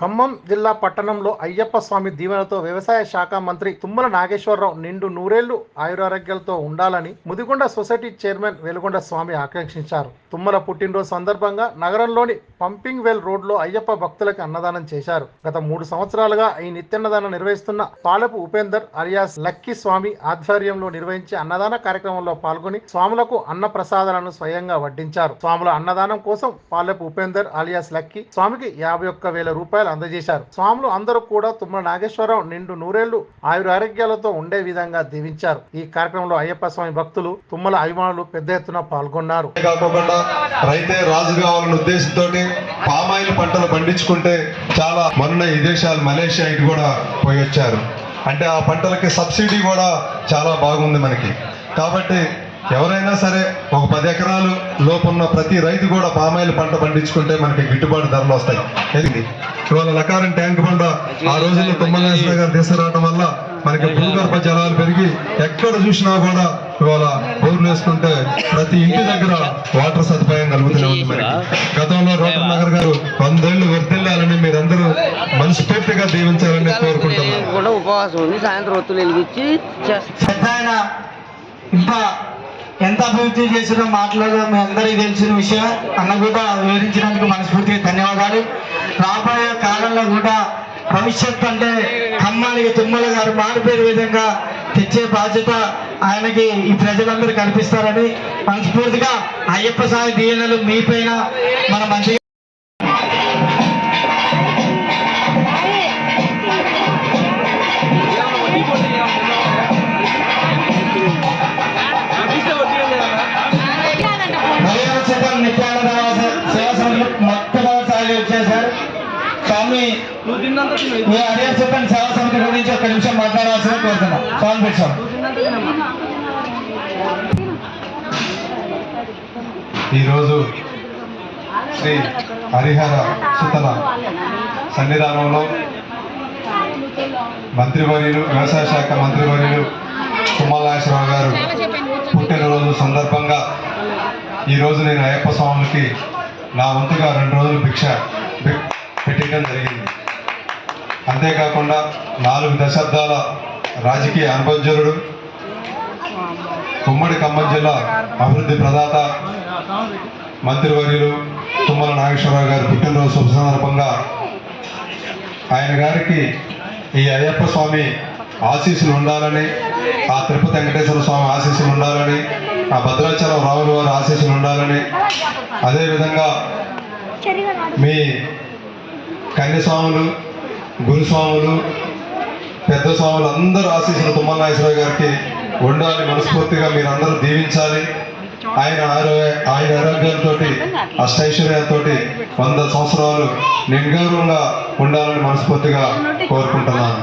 ఖమ్మం జిల్లా పట్టణంలో అయ్యప్ప స్వామి దీవెనతో వ్యవసాయ శాఖ మంత్రి తుమ్మల నాగేశ్వరరావు నిండు నూరేళ్ళు ఆయురారోగ్యాలతో ఉండాలని ముదిగొండ సొసైటీ చైర్మన్ వెలుగొండ స్వామి ఆకాంక్షించారు. తుమ్మల పుట్టినరోజు సందర్భంగా నగరంలోని పంపింగ్ వెల్ రోడ్లో అయ్యప్ప భక్తులకు అన్నదానం చేశారు. గత మూడు సంవత్సరాలుగా ఈ నిత్యాన్నదానం నిర్వహిస్తున్న పాలపు ఉపేందర్ అలియాస్ లక్కీ స్వామి ఆధ్వర్యంలో నిర్వహించే అన్నదాన కార్యక్రమంలో పాల్గొని స్వాములకు అన్న ప్రసాదాలను స్వయంగా వడ్డించారు. స్వాముల అన్నదానం కోసం పాలపు ఉపేందర్ అలియాస్ లక్కీ స్వామికి యాభై ఒక్క వేల రూపాయలు అందజేశారు. స్వాములు అందరూ కూడా తుమ్మల నాగేశ్వరరావు నిండు నూరేళ్ళు ఆయురారోగ్యాలతో ఉండే విధంగా దీవించారు. ఈ కార్యక్రమంలో అయ్యప్ప స్వామి భక్తులు తుమ్మల అభిమానులు పెద్ద ఎత్తున పాల్గొన్నారు. కాకుండా రైతే రాజు కావాలన్న ఉద్దేశంతో పామాయిల్ పంటలు పండించుకుంటే చాలా మొన్న ఈ దేశాలు మలేషియా ఇటు కూడా పోయి వచ్చారు. అంటే ఆ పంటలకి సబ్సిడీ కూడా చాలా బాగుంది మనకి. కాబట్టి ఎవరైనా సరే ఒక పది ఎకరాలు లోపున్న ప్రతి రైతు కూడా పామాయిల్ పంట పండించుకుంటే మనకి గిట్టుబాటు ధరలు వస్తాయి. ఇవాళ లకారం ట్యాంక్ బండ ఆ రోజుల్లో తుమ్మలేశ్వర గారు తీసుకురావడం వల్ల మనకి భూగర్భ జలాలు పెరిగి ఎక్కడ చూసినా కూడా ఇవాళ బోర్లు వేసుకుంటే ప్రతి ఇంటి దగ్గర వాటర్ సదుపాయం కలుగుతూనే ఉంది మనకి. గతంలో రోటన్ నగర్ గారు వందేళ్ళు వర్దిల్లాలని మీరందరూ మనస్ఫూర్తిగా దీవించాలని కోరుకుంటున్నాను. కూడా ఉపవాసం ఉంది. సాయంత్రం ఒత్తులు వెలిగించి ఇంత ఎంత అభివృద్ధి చేసినా మాట్లాడడం మీ అందరికీ తెలిసిన విషయం. అన్న కూడా వివరించినందుకు మనస్ఫూర్తిగా ధన్యవాదాలు. రాబోయే కాలంలో కూడా భవిష్యత్ అంటే ఖమ్మానికి తుమ్మల గారు మారిపోయే విధంగా తెచ్చే బాధ్యత ఆయనకి ఈ ప్రజలందరూ కల్పిస్తారని మనస్ఫూర్తిగా అయ్యప్ప స్వామి దీవెనలు మీపైన మన మంచి నిత్యానంద సేవ సమితి మొట్టమొదటిసారి వచ్చేసారు స్వామి మీ హరిహర చిత్రం సేవ సమితి గురించి ఒక నిమిషం మాట్లాడవలసిన కోరుతున్నాం. స్వామి పెట్టాం. ఈరోజు శ్రీ హరిహర సుతన సన్నిధానంలో మంత్రివర్యులు వ్యవసాయ శాఖ మంత్రివర్యులు తుమ్మలాశ్వరరావు గారు పుట్టినరోజు సందర్భంగా ఈరోజు నేను అయ్యప్ప స్వాములకి నా వంతుగా రెండు రోజులు భిక్ష పెట్టడం జరిగింది. అంతేకాకుండా నాలుగు దశాబ్దాల రాజకీయ అనుభవజ్ఞుడు ఉమ్మడి ఖమ్మం జిల్లా అభివృద్ధి ప్రదాత మంత్రివర్యులు తుమ్మల నాగేశ్వరరావు గారి పుట్టినరోజు శుభ సందర్భంగా ఆయన గారికి ఈ అయ్యప్ప స్వామి ఆశీస్సులు ఉండాలని ఆ తిరుపతి వెంకటేశ్వర స్వామి ఆశీస్సులు ఉండాలని ఆ భద్రాచలం రాముల వారి ఆశీస్సులు ఉండాలని అదేవిధంగా మీ కన్యస్వాములు గురుస్వాములు పెద్ద స్వాములు అందరూ ఆశీస్సులు తుమ్మల నాగేశ్వరరావు గారికి ఉండాలి మనస్ఫూర్తిగా మీరందరూ దీవించాలి. ఆయన ఆరోగ్య ఆయన ఆరోగ్యంతో అష్టైశ్వర్యాలతో వంద సంవత్సరాలు నిర్గౌరవంగా ఉండాలని మనస్ఫూర్తిగా కోరుకుంటున్నాను.